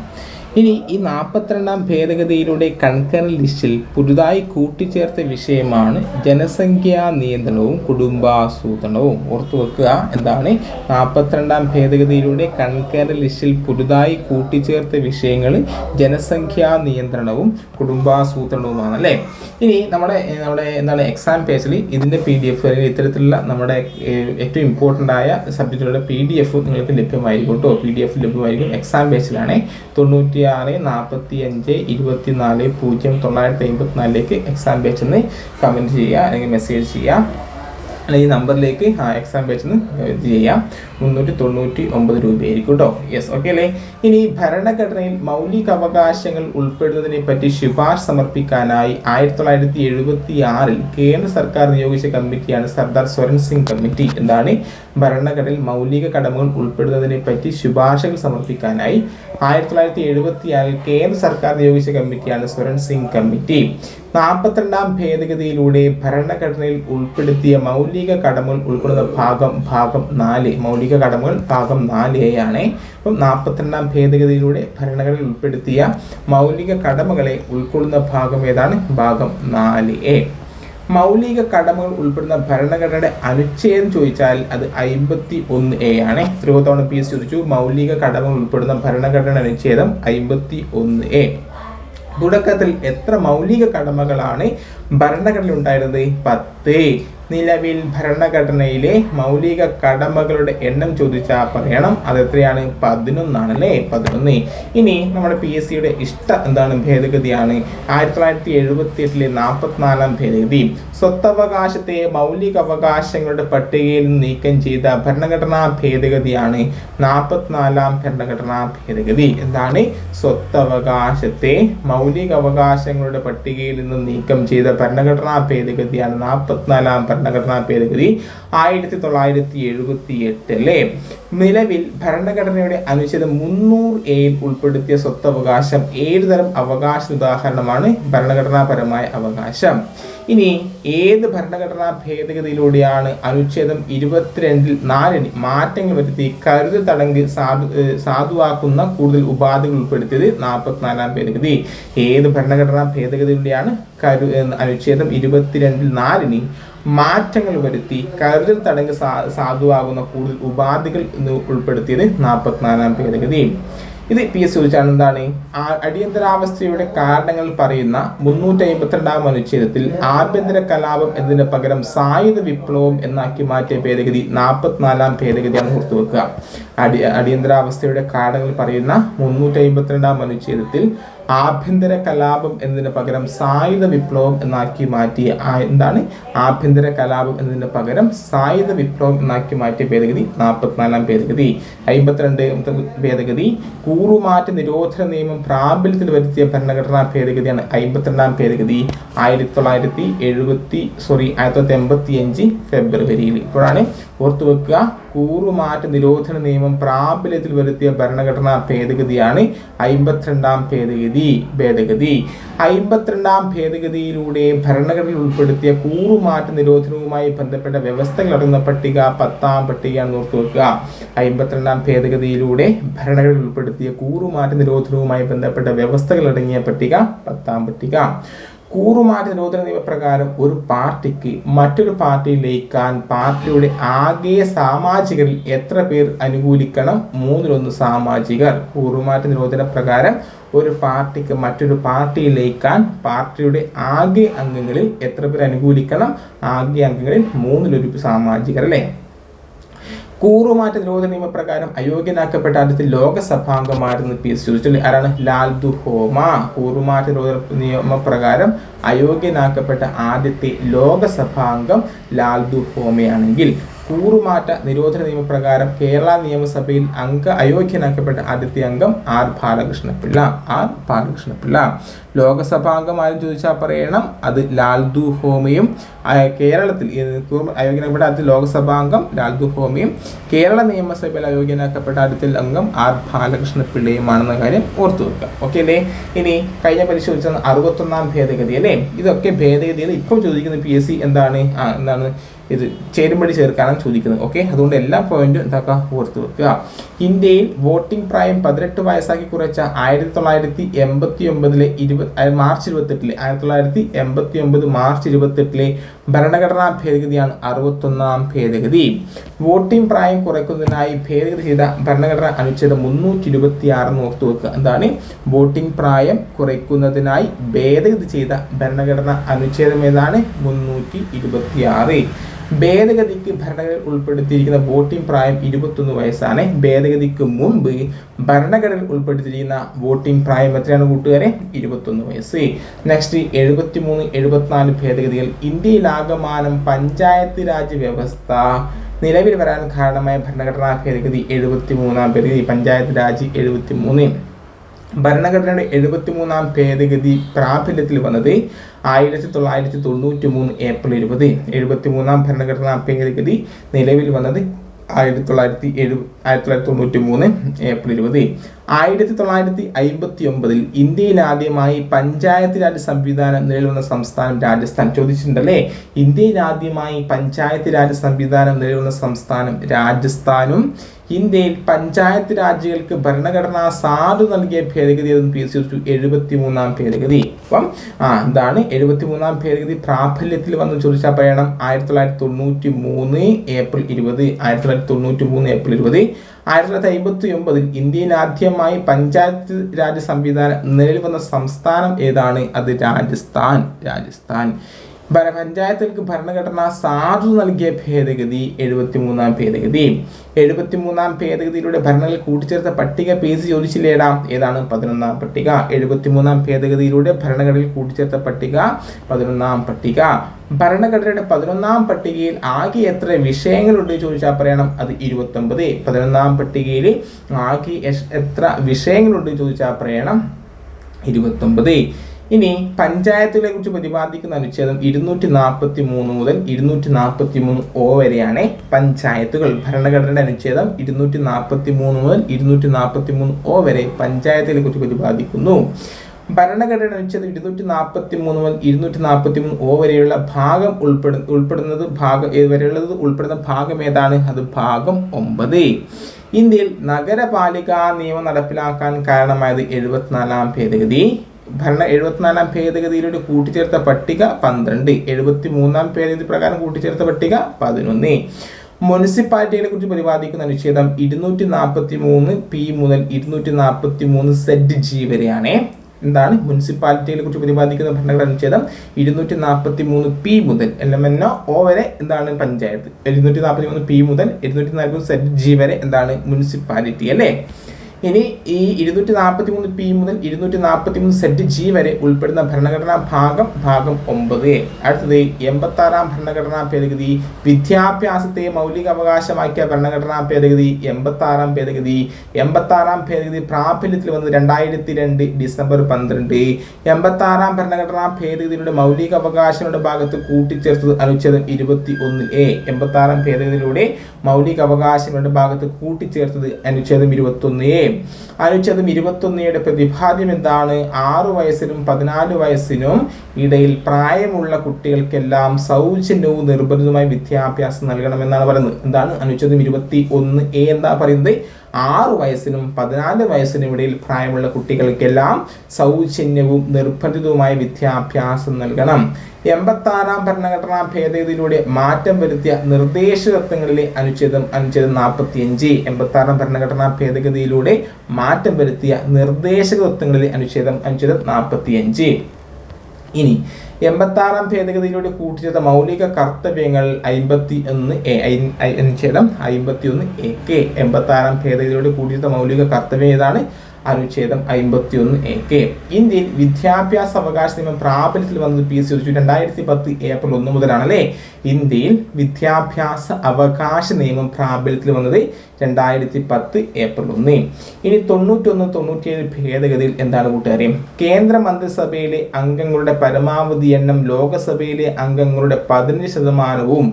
ഇനി ഈ നാൽപ്പത്തിരണ്ടാം ഭേദഗതിയിലൂടെ കൺകറൻ ലിസ്റ്റിൽ പുതുതായി കൂട്ടിച്ചേർത്ത വിഷയമാണ് ജനസംഖ്യാ നിയന്ത്രണവും കുടുംബാസൂത്രണവും. ഓർത്തു വെക്കുക എന്താണ്? നാൽപ്പത്തിരണ്ടാം ഭേദഗതിയിലൂടെ കൺകറൻ ലിസ്റ്റിൽ പുതുതായി കൂട്ടിച്ചേർത്ത വിഷയങ്ങൾ ജനസംഖ്യാ നിയന്ത്രണവും കുടുംബാസൂത്രണവുമാണ് അല്ലേ? ഇനി നമ്മുടെ നമ്മുടെ എന്താണ് എക്സാം പേജിൽ ഇതിന്റെ പി ഡി എഫ് അല്ലെങ്കിൽ ഇത്തരത്തിലുള്ള നമ്മുടെ ഏറ്റവും ഇമ്പോർട്ടന്റ് ആയ സബ്ജക്റ്റുകളുടെ പി ഡി എഫ് നിങ്ങൾക്ക് ലഭ്യമായിരിക്കും കേട്ടോ. പി ഡി എഫ് ലഭ്യമായിരിക്കും എക്സാം പേജിലാണ് തൊണ്ണൂറ്റി ആറ് നാൽപ്പത്തി അഞ്ച് ഇരുപത്തി നാല് പൂജ്യം തൊള്ളായിരത്തി അമ്പത്തി നാലിലേക്ക് എക്സാം പേജിൽ ഒന്ന് കമന്റ് ചെയ്യുക അല്ലെങ്കിൽ മെസ്സേജ് ചെയ്യുക. അല്ലെങ്കിൽ ഈ നമ്പറിലേക്ക് ആ എക്സാം പേജിൽ നിന്ന് ഇത് ചെയ്യാം. മുന്നൂറ്റി തൊണ്ണൂറ്റി ഒമ്പത് രൂപയായിരിക്കും കേട്ടോ യെസ് ഓക്കെ അല്ലേ? ഇനി ഭരണഘടനയിൽ മൗലിക അവകാശങ്ങൾ ഉൾപ്പെടുന്നതിനെ പറ്റി ശുപാർശ സമർപ്പിക്കാനായി ആയിരത്തി തൊള്ളായിരത്തി എഴുപത്തി ആറിൽ കേന്ദ്ര സർക്കാർ നിയോഗിച്ച കമ്മിറ്റിയാണ് സർദാർ സ്വരൺ സിംഗ് കമ്മിറ്റി. എന്താണ്? ഭരണഘടനയിൽ മൗലിക കടമകൾ ഉൾപ്പെടുന്നതിനെ പറ്റി ശുപാർശകൾ സമർപ്പിക്കാനായി ആയിരത്തി തൊള്ളായിരത്തി എഴുപത്തി ആറിൽ കേന്ദ്ര സർക്കാർ നിയോഗിച്ച കമ്മിറ്റിയാണ് സ്വരൺ സിംഗ് കമ്മിറ്റി. നാൽപ്പത്തിരണ്ടാം ഭേദഗതിയിലൂടെ ഭരണഘടനയിൽ ഉൾപ്പെടുത്തിയ മൗലിക കടമകൾ ഉൾക്കൊള്ളുന്ന ഭാഗം ഭാഗം നാല്. മൗലിക കടമകൾ ഭാഗം നാല് എ ആണ്. അപ്പം നാൽപ്പത്തിരണ്ടാം ഭേദഗതിയിലൂടെ ഭരണഘടനയിൽ ഉൾപ്പെടുത്തിയ മൗലിക കടമകളെ ഉൾക്കൊള്ളുന്ന ഭാഗം ഏതാണ്? ഭാഗം നാല് എ മൗലിക കടമകൾ ഉൾപ്പെടുന്ന ഭരണഘടനയുടെ അനുച്ഛേദം ചോദിച്ചാൽ അത് അമ്പത്തി ഒന്ന് എ ആണ് തിരുവോത്തവണ പി എസ് ചോദിച്ചു. മൗലിക കടമകൾ ഉൾപ്പെടുന്ന ഭരണഘടന അനുച്ഛേദം അമ്പത്തി ഒന്ന് എ തുടക്കത്തിൽ എത്ര മൗലിക കടമകളാണ് ഭരണഘടനയിൽ ഉണ്ടായിരുന്നത്? പത്ത്. നിലവിൽ ഭരണഘടനയിലെ മൗലിക കടമകളുടെ എണ്ണം ചോദിച്ചാൽ പറയണം. അത് എത്രയാണ് പതിനൊന്നാണ് അല്ലേ പതിനൊന്ന്. ഇനി നമ്മുടെ പി എസ് സിയുടെ ഇഷ്ട എന്താണ് ഭേദഗതിയാണ്? ആയിരത്തി തൊള്ളായിരത്തി എഴുപത്തി എട്ടിലെ നാൽപ്പത്തിനാലാം ഭേദഗതി. സ്വത്തവകാശത്തെ മൗലിക അവകാശങ്ങളുടെ പട്ടികയിൽ നീക്കം ചെയ്ത ഭരണഘടനാ ഭേദഗതിയാണ് നാൽപ്പത്തിനാലാം ഭരണഘടനാ ഭേദഗതി. എന്താണ്? സ്വത്തവകാശത്തെ മൗലിക അവകാശങ്ങളുടെ പട്ടികയിൽ നിന്ന് നീക്കം ചെയ്ത ഭരണഘടനാ ഭേദഗതിയാണ് നാൽപ്പത്തിനാലാം ഭരണഘടനാ ഭേദഗതി ആയിരത്തി തൊള്ളായിരത്തി എഴുപത്തി എട്ട് അല്ലേ നിലവിൽ ഭരണഘടനയുടെ അനുച്ഛേദം മുന്നൂറ് എയിൽ ഉൾപ്പെടുത്തിയ സ്വത്തവകാശം ഏത് തരം അവകാശ ഉദാഹരണമാണ്? ഭരണഘടനാപരമായ അവകാശം. ഇനി ഏത് ഭരണഘടനാ ഭേദഗതിയിലൂടെയാണ് അനുച്ഛേദം ഇരുപത്തിരണ്ടിൽ നാലിന് മാറ്റങ്ങൾ വരുത്തി കരുതൽ തടങ്ക് സാധു സാധുവാക്കുന്ന കൂടുതൽ ഉപാധികൾ ഉൾപ്പെടുത്തിയത്? നാൽപ്പത്തിനാലാം ഭേദഗതി. ഏത് ഭരണഘടനാ ഭേദഗതിയിലൂടെയാണ് കരു അനുച്ഛേദം ഇരുപത്തിരണ്ടിൽ നാലിന് മാറ്റങ്ങൾ വരുത്തി കരുതൽ തടങ്ക് സാ സാധുവാകുന്ന കൂടുതൽ ഉപാധികൾ എന്ന് ഉൾപ്പെടുത്തിയത് നാൽപ്പത്തിനാലാം ഭേദഗതി. ഇത് പി എസ് ചോദിച്ചാണ് എന്താണ്? അടിയന്തരാവസ്ഥയുടെ കാരണങ്ങൾ പറയുന്ന മുന്നൂറ്റി അമ്പത്തിരണ്ടാം അനുച്ഛേദത്തിൽ ആഭ്യന്തര കലാപം എന്നതിന് പകരം സായുധ വിപ്ലവം എന്നാക്കി മാറ്റിയ ഭേദഗതി നാൽപ്പത്തിനാലാം ഭേദഗതിയാണ് ഓർത്തു വെക്കുക അടി അടിയന്തരാവസ്ഥയുടെ കാരണങ്ങൾ പറയുന്ന മുന്നൂറ്റി അമ്പത്തിരണ്ടാം അനുച്ഛേദത്തിൽ ആഭ്യന്തര കലാപം എന്നതിന് പകരം സായുധ വിപ്ലവം എന്നാക്കി മാറ്റി എന്താണ്? ആഭ്യന്തര കലാപം എന്നതിന് പകരം സായുധ വിപ്ലവം എന്നാക്കി മാറ്റിയ ഭേദഗതി നാൽപ്പത്തിനാലാം ഭേദഗതി. അമ്പത്തിരണ്ട് ഭേദഗതി. കൂറുമാറ്റ നിരോധന നിയമം പ്രാബല്യത്തിൽ വരുത്തിയ ഭരണഘടനാ ഭേദഗതിയാണ് അമ്പത്തിരണ്ടാം ഭേദഗതി. ആയിരത്തി തൊള്ളായിരത്തി എഴുപത്തി സോറി ആയിരത്തി തൊള്ളായിരത്തി എൺപത്തി അഞ്ച് ഫെബ്രുവരിയിൽ. ഇപ്പോഴാണ് ഓർത്തു വെക്കുക കൂറുമാറ്റ നിരോധന നിയമം പ്രാബല്യത്തിൽ വരുത്തിയ ഭരണഘടനാ ഭേദഗതിയാണ് അമ്പത്തിരണ്ടാം ഭേദഗതി ഭേദഗതി. അമ്പത്തിരണ്ടാം ഭേദഗതിയിലൂടെ ഭരണഘടനയിൽ ഉൾപ്പെടുത്തിയ കൂറുമാറ്റ നിരോധനവുമായി ബന്ധപ്പെട്ട വ്യവസ്ഥകൾ അടങ്ങുന്ന പട്ടിക പത്താം പട്ടികയാണ് ഓർത്തു വെക്കുക. അമ്പത്തിരണ്ടാം ഭേദഗതിയിലൂടെ ഭരണഘടനയിൽ ഉൾപ്പെടുത്തിയ കൂറുമാറ്റ നിരോധനവുമായി ബന്ധപ്പെട്ട വ്യവസ്ഥകൾ അടങ്ങിയ പട്ടിക പത്താം പട്ടിക. കൂറുമാറ്റ നിരോധന നിയമപ്രകാരം ഒരു പാർട്ടിക്ക് മറ്റൊരു പാർട്ടിയിൽ ലയിക്കാൻ പാർട്ടിയുടെ ആകെ സാമാജികരിൽ എത്ര പേർ അനുകൂലിക്കണം? മൂന്നിലൊന്ന് സാമാജികർ. കൂറുമാറ്റ നിരോധന പ്രകാരം ഒരു പാർട്ടിക്ക് മറ്റൊരു പാർട്ടിയിൽ ലയിക്കാൻ പാർട്ടിയുടെ ആകെ അംഗങ്ങളിൽ എത്ര പേർ അനുകൂലിക്കണം? ആകെ അംഗങ്ങളിൽ മൂന്നിലൊരു സാമാജികർ അല്ലേ കൂറുമാറ്റ നിരോധന നിയമപ്രകാരം അയോഗ്യനാക്കപ്പെട്ട ആദ്യത്തെ ലോകസഭാംഗമായിരുന്നു പി എസ് ചുരുച്ചുള്ളി ആരാണ്? ലാൽ ദുഹോമ കൂറുമാറ്റ നിരോധന നിയമപ്രകാരം അയോഗ്യനാക്കപ്പെട്ട ആദ്യത്തെ ലോകസഭാംഗം ലാൽ ദുഹോമയാണെങ്കിൽ കൂറുമാറ്റ നിരോധന നിയമപ്രകാരം കേരള നിയമസഭയിൽ അംഗ അയോഗ്യനാക്കപ്പെട്ട ആദ്യത്തെ അംഗം ആർ ബാലകൃഷ്ണപിള്ള ആർ ബാലകൃഷ്ണപിള്ള. ലോകസഭാംഗം ആരും ചോദിച്ചാൽ പറയണം അത് ലാൽദു ഹോമയും കേരളത്തിൽ അയോഗ്യനാക്കപ്പെട്ട ആദ്യത്തെ ലോകസഭാംഗം ലാൽദു ഹോമയും കേരള നിയമസഭയിൽ അയോഗ്യനാക്കപ്പെട്ട ആദ്യത്തെ അംഗം ആർ ബാലകൃഷ്ണ പിള്ളയുമാണെന്ന കാര്യം ഓർത്തു വെക്കുക. ഓക്കെ അല്ലേ? ഇനി കഴിഞ്ഞ പരിശോധിച്ച അറുപത്തൊന്നാം ഭേദഗതി അല്ലേ? ഇതൊക്കെ ഭേദഗതിയിൽ ഇപ്പം ചോദിക്കുന്ന പി എസ് സി എന്താണ്? എന്താണ്? ഇത് ചേരുംപടി ചേർക്കാനാണ് ചോദിക്കുന്നത്. ഓക്കെ അതുകൊണ്ട് എല്ലാ പോയിന്റും എന്താക്കുക ഓർത്ത് വെക്കുക. ഇന്ത്യയിൽ വോട്ടിംഗ് പ്രായം പതിനെട്ട് വയസ്സാക്കി കുറച്ച ആയിരത്തി തൊള്ളായിരത്തി എൺപത്തി ഒമ്പതിലെ ഇരുപത് മാർച്ച് ഇരുപത്തെട്ടിലെ ആയിരത്തി തൊള്ളായിരത്തി എൺപത്തി ഒമ്പത് മാർച്ച് ഇരുപത്തെട്ടിലെ ഭരണഘടനാ ഭേദഗതിയാണ് അറുപത്തൊന്നാം ഭേദഗതി. വോട്ടിംഗ് പ്രായം കുറയ്ക്കുന്നതിനായി ഭേദഗതി ചെയ്ത ഭരണഘടനാ അനുച്ഛേദം മുന്നൂറ്റി ഇരുപത്തി ആറെന്ന് ഓർത്തു വെക്കുക. എന്താണ്? വോട്ടിംഗ് പ്രായം കുറയ്ക്കുന്നതിനായി ഭേദഗതി ചെയ്ത ഭരണഘടനാ അനുച്ഛേദം ഏതാണ്? മുന്നൂറ്റി ഇരുപത്തി ആറ് ഭേദഗതിക്ക് ഭരണഘടന ഉൾപ്പെടുത്തിയിരിക്കുന്ന വോട്ടിംഗ് പ്രായം ഇരുപത്തൊന്ന് വയസ്സാണ്. ഭേദഗതിക്ക് മുമ്പ് ഭരണഘടന ഉൾപ്പെടുത്തിയിരിക്കുന്ന വോട്ടിംഗ് പ്രായം എത്രയാണ് കൂട്ടുകാരെ? ഇരുപത്തൊന്ന് വയസ്സ്. നെക്സ്റ്റ് എഴുപത്തി മൂന്ന് എഴുപത്തിനാല് ഭേദഗതികൾ ഇന്ത്യയിലാകമാനം പഞ്ചായത്ത് രാജ് വ്യവസ്ഥ നിലവിൽ വരാൻ കാരണമായ ഭരണഘടനാ ഭേദഗതി എഴുപത്തി മൂന്നാം ഭേദഗതി പഞ്ചായത്ത് രാജ് എഴുപത്തി മൂന്ന് ഭരണഘടനയുടെ എഴുപത്തിമൂന്നാം ഭേദഗതി പ്രാബല്യത്തിൽ വന്നത് ആയിരത്തി തൊള്ളായിരത്തി തൊണ്ണൂറ്റി മൂന്ന് ഏപ്രിൽ ഇരുപത്. എഴുപത്തിമൂന്നാം ഭരണഘടനാ ഭേദഗതി നിലവിൽ വന്നത് ആയിരത്തി തൊള്ളായിരത്തി എഴു ആയിരത്തി തൊള്ളായിരത്തി തൊണ്ണൂറ്റി മൂന്ന് ഏപ്രിൽ ഇരുപത്. ആയിരത്തി തൊള്ളായിരത്തി അമ്പത്തി ഒമ്പതിൽ ഇന്ത്യയിൽ ആദ്യമായി പഞ്ചായത്ത് രാജ് സംവിധാനം നിലവിൽ വന്ന സംസ്ഥാനം രാജസ്ഥാൻ. ചോദിച്ചിട്ടുണ്ടല്ലേ? ഇന്ത്യയിൽ ആദ്യമായി പഞ്ചായത്ത് രാജ് സംവിധാനം നിലവിൽ വന്ന സംസ്ഥാനം രാജസ്ഥാനും ഇന്ത്യയിൽ പഞ്ചായത്ത് രാജ്യങ്ങൾക്ക് ഭരണഘടനാ സാധു നൽകിയ ഭേദഗതി പി എസ് സി എഴുപത്തി മൂന്നാം ഭേദഗതി. അപ്പം ആ എന്താണ്? എഴുപത്തി മൂന്നാം ഭേദഗതി പ്രാബല്യത്തിൽ വന്ന് ചോദിച്ചാൽ പറയണം. ആയിരത്തി തൊള്ളായിരത്തി തൊണ്ണൂറ്റി മൂന്ന് ഏപ്രിൽ ഇരുപത് ആയിരത്തി തൊള്ളായിരത്തി തൊണ്ണൂറ്റി മൂന്ന് ഏപ്രിൽ ഇരുപത്. ആയിരത്തി തൊള്ളായിരത്തി അമ്പത്തി ഒമ്പതിൽ ഇന്ത്യയിൽ ആദ്യമായി പഞ്ചായത്ത് രാജ് സംവിധാനം നിലവിൽ വന്ന സംസ്ഥാനം ഏതാണ്? അത് രാജസ്ഥാൻ. രാജസ്ഥാൻ. പഞ്ചായത്തുകൾക്ക് ഭരണഘടന സാധു നൽകിയ ഭേദഗതി എഴുപത്തിമൂന്നാം ഭേദഗതി. എഴുപത്തിമൂന്നാം ഭേദഗതിയിലൂടെ ഭരണങ്ങൾ കൂട്ടിച്ചേർത്ത പട്ടിക പി സി ചോദിച്ചില്ലേടാം? ഏതാണ്? പതിനൊന്നാം പട്ടിക. എഴുപത്തിമൂന്നാം ഭേദഗതിയിലൂടെ ഭരണഘടനയിൽ കൂട്ടിച്ചേർത്ത പട്ടിക പതിനൊന്നാം പട്ടിക. ഭരണഘടനയുടെ പതിനൊന്നാം പട്ടികയിൽ ആകെ എത്ര വിഷയങ്ങളുണ്ട് ചോദിച്ചാൽ പറയണം. അത് ഇരുപത്തൊമ്പത്. പതിനൊന്നാം പട്ടികയിൽ ആകെ എത്ര വിഷയങ്ങളുണ്ട് ചോദിച്ചാൽ പറയണം. ഇരുപത്തൊമ്പത്. ഇനി പഞ്ചായത്തുകളെ കുറിച്ച് പ്രതിപാദിക്കുന്ന അനുച്ഛേദം ഇരുന്നൂറ്റി നാൽപ്പത്തി മൂന്ന് മുതൽ ഇരുന്നൂറ്റി നാൽപ്പത്തി മൂന്ന് ഒ വരെയാണ് പഞ്ചായത്തുകൾ. ഭരണഘടനയുടെ അനുച്ഛേദം ഇരുന്നൂറ്റി നാൽപ്പത്തി മൂന്ന് മുതൽ ഇരുന്നൂറ്റി നാൽപ്പത്തി മൂന്ന് ഒ വരെ പഞ്ചായത്തുകളെ കുറിച്ച് പ്രതിപാദിക്കുന്നു. ഭരണഘടനയുടെ അനുച്ഛേദം ഇരുന്നൂറ്റി നാൽപ്പത്തി മൂന്ന് മുതൽ ഇരുന്നൂറ്റി നാൽപ്പത്തി മൂന്ന് ഒ വരെയുള്ള ഭാഗം ഉൾപ്പെടു ഉൾപ്പെടുന്നത് ഭാഗം വരെയുള്ളത് ഉൾപ്പെടുന്ന ഭാഗം ഏതാണ്? അത് ഭാഗം ഒമ്പത്. ഇന്ത്യയിൽ നഗരപാലിക നിയമം നടപ്പിലാക്കാൻ കാരണമായത് എഴുപത്തിനാലാം ഭേദഗതി. ഭരണ എഴുപത്തിനാലാം ഭേദഗതിയിലൂടെ കൂട്ടിച്ചേർത്ത പട്ടിക പന്ത്രണ്ട്. എഴുപത്തി മൂന്നാം ഭേദഗതി പ്രകാരം കൂട്ടിച്ചേർത്ത പട്ടിക പതിനൊന്ന്. മുനിസിപ്പാലിറ്റികളെ കുറിച്ച് പ്രതിപാദിക്കുന്ന അനുച്ഛേദം ഇരുന്നൂറ്റി നാൽപ്പത്തി മൂന്ന് പി മുതൽ ഇരുന്നൂറ്റി നാൽപ്പത്തി മൂന്ന് സെഡ് ജി വരെയാണ്. എന്താണ് മുനിസിപ്പാലിറ്റികളെ കുറിച്ച് പ്രതിപാദിക്കുന്ന ഭരണഘടന അനുച്ഛേദം ഇരുന്നൂറ്റി നാൽപ്പത്തി മൂന്ന് പി മുതൽ എൽ എം എൻ ഒ വരെ എന്താണ് പഞ്ചായത്ത്? ഇരുന്നൂറ്റി നാൽപ്പത്തി മൂന്ന് പി മുതൽ ഇരുന്നൂറ്റി നാൽപ്പത്തി സെഡ് ജി വരെ എന്താണ് മുനിസിപ്പാലിറ്റി അല്ലേ? ഇനി ഈ ഇരുന്നൂറ്റി നാൽപ്പത്തി മൂന്ന് പി മുതൽ ഇരുന്നൂറ്റി നാൽപ്പത്തി മൂന്ന് സെറ്റ് ജി വരെ ഉൾപ്പെടുന്ന ഭരണഘടനാ ഭാഗം ഭാഗം ഒമ്പത്. അടുത്തത് എൺപത്തി ആറാം ഭരണഘടനാ ഭേദഗതി വിദ്യാഭ്യാസത്തെ മൗലിക അവകാശമാക്കിയ ഭരണഘടനാ ഭേദഗതി എൺപത്തി ആറാം ഭേദഗതി എൺപത്തി ആറാം ഭേദഗതി പ്രാബല്യത്തിൽ വന്നത് രണ്ടായിരത്തി രണ്ട് ഡിസംബർ പന്ത്രണ്ട്. എൺപത്തി ആറാം ഭരണഘടനാ ഭേദഗതിയുടെ മൗലിക അവകാശങ്ങളുടെ ഭാഗത്ത് കൂട്ടിച്ചേർത്തത് അനുച്ഛേദം ഇരുപത്തി ഒന്നിൽ എ. എൺപത്തി ആറാം ഭേദഗതിയിലൂടെ മൗലിക അവകാശങ്ങളുടെ ഭാഗത്ത് കൂട്ടിച്ചേർത്തത് അനുച്ഛേദം ഇരുപത്തി ഒന്ന് എ. അനുച്ഛേദം ഇരുപത്തൊന്നിയുടെ പ്രതിപാദ്യം എന്താണ്? ആറു വയസ്സിനും പതിനാല് വയസ്സിനും ഇടയിൽ പ്രായമുള്ള കുട്ടികൾക്കെല്ലാം സൗജന്യവും നിർബന്ധിതമായ വിദ്യാഭ്യാസം നൽകണമെന്നാണ് പറയുന്നത്. എന്താണ്? അനുച്ഛേദം ഇരുപത്തി ഒന്ന് എ എന്താ പറയുന്നത്? ആറു വയസ്സിനും പതിനാല് വയസ്സിനും ഇടയിൽ പ്രായമുള്ള കുട്ടികൾക്കെല്ലാം സൗജന്യവും നിർബന്ധിതവുമായ വിദ്യാഭ്യാസം നൽകണം. എൺപത്താറാം ഭരണഘടനാ ഭേദഗതിയിലൂടെ മാറ്റം വരുത്തിയ നിർദ്ദേശ തത്വങ്ങളിലെ അനുച്ഛേദം അനുച്ഛേദം നാൽപ്പത്തി അഞ്ച് എൺപത്താറാം ഭരണഘടനാ ഭേദഗതിയിലൂടെ മാറ്റം വരുത്തിയ നിർദ്ദേശക തത്വങ്ങളിലെ അനുച്ഛേദം അനുച്ഛേദം നാൽപ്പത്തി അഞ്ച് ഇനി എൺപത്താറാം ഭേദഗതിയിലൂടെ കൂട്ടിച്ചേർത്ത മൗലിക കർത്തവ്യങ്ങൾ അമ്പത്തി ഒന്ന് എ അനുച്ഛേദം അമ്പത്തി ഒന്ന് എ കെ. എൺപത്താറാം ഭേദഗതിയിലൂടെ കൂട്ടിച്ചേർത്ത മൗലിക കർത്തവ്യം ഏതാണ്? അനുച്ഛേദം അമ്പത്തി ഒന്ന് എ കെ. ഇന്ത്യയിൽ വിദ്യാഭ്യാസ അവകാശ നിയമം പ്രാബല്യത്തിൽ വന്നത് പി എസ് ചോദിച്ചു. രണ്ടായിരത്തി പത്ത് ഏപ്രിൽ ഒന്ന് മുതലാണ് അല്ലേ ഇന്ത്യയിൽ വിദ്യാഭ്യാസ അവകാശ നിയമം പ്രാബല്യത്തിൽ വന്നത് രണ്ടായിരത്തി പത്ത് ഏപ്രിൽ ഒന്ന്. ഇനി തൊണ്ണൂറ്റൊന്ന് തൊണ്ണൂറ്റിയേഴ് ഭേദഗതിയിൽ എന്താണ് കൂട്ടുകാരെ? കേന്ദ്ര മന്ത്രിസഭയിലെ അംഗങ്ങളുടെ പരമാവധി എണ്ണം ലോകസഭയിലെ അംഗങ്ങളുടെ പതിനഞ്ച് ശതമാനവും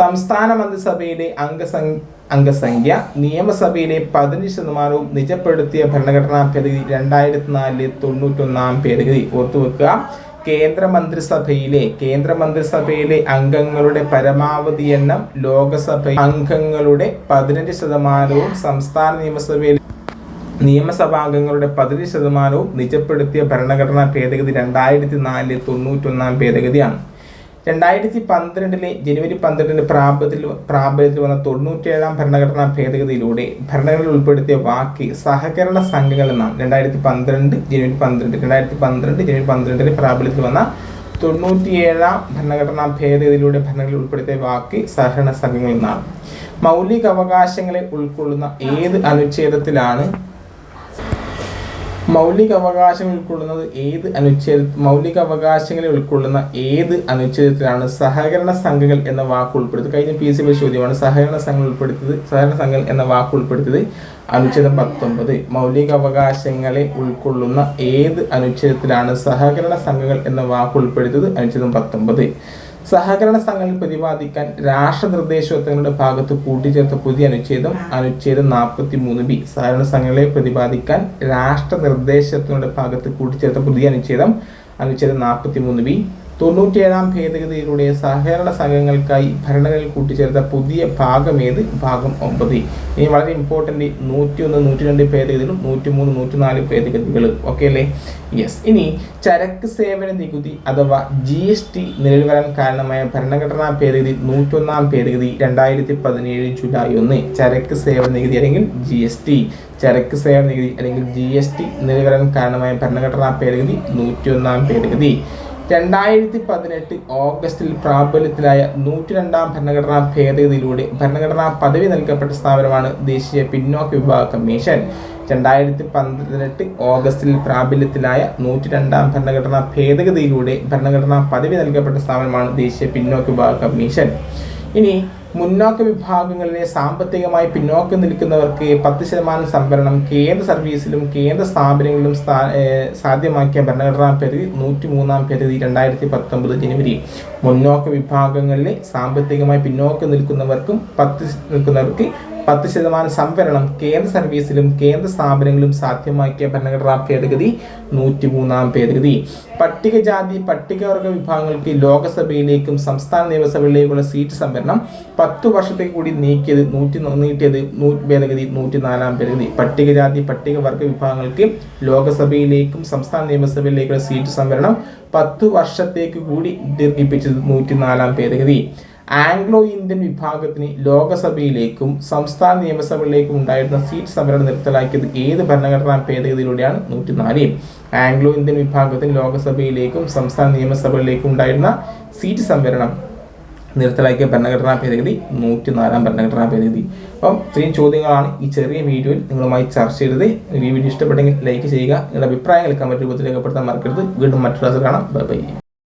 സംസ്ഥാന മന്ത്രിസഭയിലെ അംഗസംഖ്യ അംഗസംഖ്യ നിയമസഭയിലെ പതിനഞ്ച് ശതമാനവും നിജപ്പെടുത്തിയ ഭരണഘടനാ ഭേദഗതി രണ്ടായിരത്തി നാലിലെ തൊണ്ണൂറ്റൊന്നാം ഭേദഗതി. ഓർത്തുവെക്കുക കേന്ദ്ര കേന്ദ്രമന്ത്രിസഭയിലെ കേന്ദ്ര മന്ത്രിസഭയിലെ അംഗങ്ങളുടെ പരമാവധി എണ്ണം ലോകസഭ അംഗങ്ങളുടെ പതിനഞ്ച് ശതമാനവും സംസ്ഥാന നിയമസഭയിലെ നിയമസഭാംഗങ്ങളുടെ പതിനഞ്ച് ശതമാനവും നിജപ്പെടുത്തിയ ഭരണഘടനാ ഭേദഗതി രണ്ടായിരത്തി നാലിലെ തൊണ്ണൂറ്റൊന്നാം ഭേദഗതിയാണ്. രണ്ടായിരത്തി പന്ത്രണ്ടിലെ ജനുവരി പന്ത്രണ്ടിന് പ്രാബല്യത്തിൽ പ്രാബല്യത്തിൽ വന്ന തൊണ്ണൂറ്റിയേഴാം ഭരണഘടനാ ഭേദഗതിയിലൂടെ ഭരണഘടനയിൽ ഉൾപ്പെടുത്തിയ വാക്ക് സഹകരണ സംഘങ്ങൾ എന്നാണ്. രണ്ടായിരത്തി പന്ത്രണ്ട് ജനുവരി പന്ത്രണ്ട് രണ്ടായിരത്തി പന്ത്രണ്ട് ജനുവരി പന്ത്രണ്ടിന് പ്രാബല്യത്തിൽ വന്ന തൊണ്ണൂറ്റിയേഴാം ഭരണഘടനാ ഭേദഗതിയിലൂടെ ഭരണഘടനയിൽ ഉൾപ്പെടുത്തിയ വാക്ക് സഹകരണ സംഘങ്ങൾ എന്നാണ്. മൗലിക അവകാശങ്ങളെ ഉൾക്കൊള്ളുന്ന ഏത് അനുച്ഛേദത്തിലാണ് മൗലിക അവകാശങ്ങൾ ഉൾക്കൊള്ളുന്നത് ഏത് അനുച്ഛേദ മൗലിക അവകാശങ്ങളെ ഉൾക്കൊള്ളുന്ന ഏത് അനുച്ഛേദത്തിലാണ് സഹകരണ സംഘങ്ങൾ എന്ന വാക്ക് ഉൾപ്പെടുത്തി കഴിഞ്ഞ പി സി ബി ചോദ്യമാണ്. സഹകരണ സംഘങ്ങൾ ഉൾപ്പെടുത്തിയത് സഹകരണ സംഘങ്ങൾ എന്ന വാക്ക് ഉൾപ്പെടുത്തിയത് അനുച്ഛേദം പത്തൊമ്പത്. മൗലിക അവകാശങ്ങളെ ഉൾക്കൊള്ളുന്ന ഏത് അനുച്ഛേദത്തിലാണ് സഹകരണ സംഘങ്ങൾ എന്ന വാക്ക് ഉൾപ്പെടുത്തിയത്? അനുച്ഛേദം പത്തൊമ്പത്. സഹകരണ സംഘങ്ങൾ പ്രതിപാദിക്കാൻ രാഷ്ട്രനിർദ്ദേശത്വങ്ങളുടെ ഭാഗത്ത് കൂട്ടിച്ചേർത്ത പുതിയ അനുച്ഛേദം അനുച്ഛേദം നാൽപ്പത്തി മൂന്ന് ബി. സഹകരണ സംഘങ്ങളെ പ്രതിപാദിക്കാൻ രാഷ്ട്രനിർദ്ദേശത്വങ്ങളുടെ ഭാഗത്ത് കൂട്ടിച്ചേർത്ത പുതിയ അനുച്ഛേദം അനുച്ഛേദം നാൽപ്പത്തി മൂന്ന് ബി. തൊണ്ണൂറ്റിയേഴാം ഭേദഗതിയിലൂടെ സഹകരണ സംഘങ്ങൾക്കായി ഭരണങ്ങളിൽ കൂട്ടിച്ചേർത്ത പുതിയ ഭാഗം ഏത്? ഭാഗം ഒമ്പത്. ഇനി വളരെ ഇമ്പോർട്ടന്റ് നൂറ്റി ഒന്ന് നൂറ്റി രണ്ട് ഭേദഗതികളും നൂറ്റി മൂന്ന് നൂറ്റി നാല് ഭേദഗതികൾ ഓക്കെ അല്ലേ? യെസ് ഇനി ചരക്ക് സേവന നികുതി അഥവാ ജി എസ് ടി നിലവിൽ വരാൻ കാരണമായ ഭരണഘടനാ ഭേദഗതി നൂറ്റൊന്നാം ഭേദഗതി രണ്ടായിരത്തി പതിനേഴ് ജൂലൈ ഒന്ന്. ചരക്ക് സേവന നികുതി അല്ലെങ്കിൽ ജി എസ് ടി ചരക്ക് സേവന നികുതി അല്ലെങ്കിൽ ജി എസ് ടി നിലവിൽ വരാൻ കാരണമായ ഭരണഘടനാ ഭേദഗതി നൂറ്റിയൊന്നാം ഭേദഗതി. രണ്ടായിരത്തി പതിനെട്ട് ഓഗസ്റ്റിൽ പ്രാബല്യത്തിലായ നൂറ്റി രണ്ടാം ഭരണഘടനാ ഭേദഗതിയിലൂടെ ഭരണഘടനാ പദവി നൽകപ്പെട്ട സ്ഥാപനമാണ് ദേശീയ പിന്നോക്ക വിഭാഗ കമ്മീഷൻ. രണ്ടായിരത്തി പന്ത്രണ്ട് ഓഗസ്റ്റിൽ പ്രാബല്യത്തിലായ നൂറ്റി രണ്ടാം ഭരണഘടനാ ഭേദഗതിയിലൂടെ ഭരണഘടനാ പദവി നൽകപ്പെട്ട സ്ഥാപനമാണ് ദേശീയ പിന്നോക്ക വിഭാഗ കമ്മീഷൻ. ഇനി മുന്നോക്ക വിഭാഗങ്ങളിലെ സാമ്പത്തികമായി പിന്നോക്കം നിൽക്കുന്നവർക്ക് പത്ത് ശതമാനം സംവരണം കേന്ദ്ര സർവീസിലും കേന്ദ്ര സ്ഥാപനങ്ങളിലും സാധ്യമാക്കിയ ഭരണഘടനാ പരിധി നൂറ്റി മൂന്നാം പരിധി രണ്ടായിരത്തി പത്തൊമ്പത് ജനുവരി. മുന്നോക്ക വിഭാഗങ്ങളിലെ സാമ്പത്തികമായി പിന്നോക്കം നിൽക്കുന്നവർക്കും പത്ത് നിൽക്കുന്നവർക്ക് പത്ത് ശതമാനം സംവരണം കേന്ദ്ര സർവീസിലും കേന്ദ്ര സ്ഥാപനങ്ങളിലും സാധ്യമാക്കിയ ഭരണഘടനാ ഭേദഗതി നൂറ്റി മൂന്നാം ഭേദഗതി. പട്ടികജാതി പട്ടികവർഗ വിഭാഗങ്ങൾക്ക് ലോകസഭയിലേക്കും സംസ്ഥാന നിയമസഭയിലേക്കുള്ള സീറ്റ് സംവരണം പത്ത് വർഷത്തേക്ക് കൂടി നീക്കിയത് നൂറ്റി നീട്ടിയത് ഭേദഗതി നൂറ്റിനാലാം ഭേദഗതി. പട്ടികജാതി പട്ടികവർഗ വിഭാഗങ്ങൾക്ക് ലോകസഭയിലേക്കും സംസ്ഥാന നിയമസഭയിലേക്കുള്ള സീറ്റ് സംവരണം പത്തു വർഷത്തേക്ക് കൂടി ദീർഘിപ്പിച്ചത് നൂറ്റിനാലാം ഭേദഗതി. ആംഗ്ലോ ഇന്ത്യൻ വിഭാഗത്തിന് ലോകസഭയിലേക്കും സംസ്ഥാന നിയമസഭകളിലേക്കും ഉണ്ടായിരുന്ന സീറ്റ് സംവരണം നിർത്തലാക്കിയത് ഏത് ഭരണഘടനാ ഭേദഗതിയിലൂടെയാണ്? നൂറ്റിനാല്. ആംഗ്ലോ ഇന്ത്യൻ വിഭാഗത്തിന് ലോകസഭയിലേക്കും സംസ്ഥാന നിയമസഭകളിലേക്കും ഉണ്ടായിരുന്ന സീറ്റ് സംവരണം നിർത്തലാക്കിയ ഭരണഘടനാ ഭേദഗതി നൂറ്റിനാലാം ഭരണഘടനാ ഭേദഗതി. അപ്പം ഇത്രയും ചോദ്യങ്ങളാണ് ഈ ചെറിയ വീഡിയോയിൽ നിങ്ങളുമായി ചർച്ച ചെയ്തത്. ഈ വീഡിയോ ഇഷ്ടപ്പെട്ടെങ്കിൽ ലൈക്ക് ചെയ്യുക. നിങ്ങളുടെ അഭിപ്രായങ്ങൾ കമന്റ് രൂപത്തിൽ രേഖപ്പെടുത്താൻ മറക്കരുത്. വീണ്ടും മറ്റൊരു ക്ലാസ്സിൽ കാണാം. ബൈ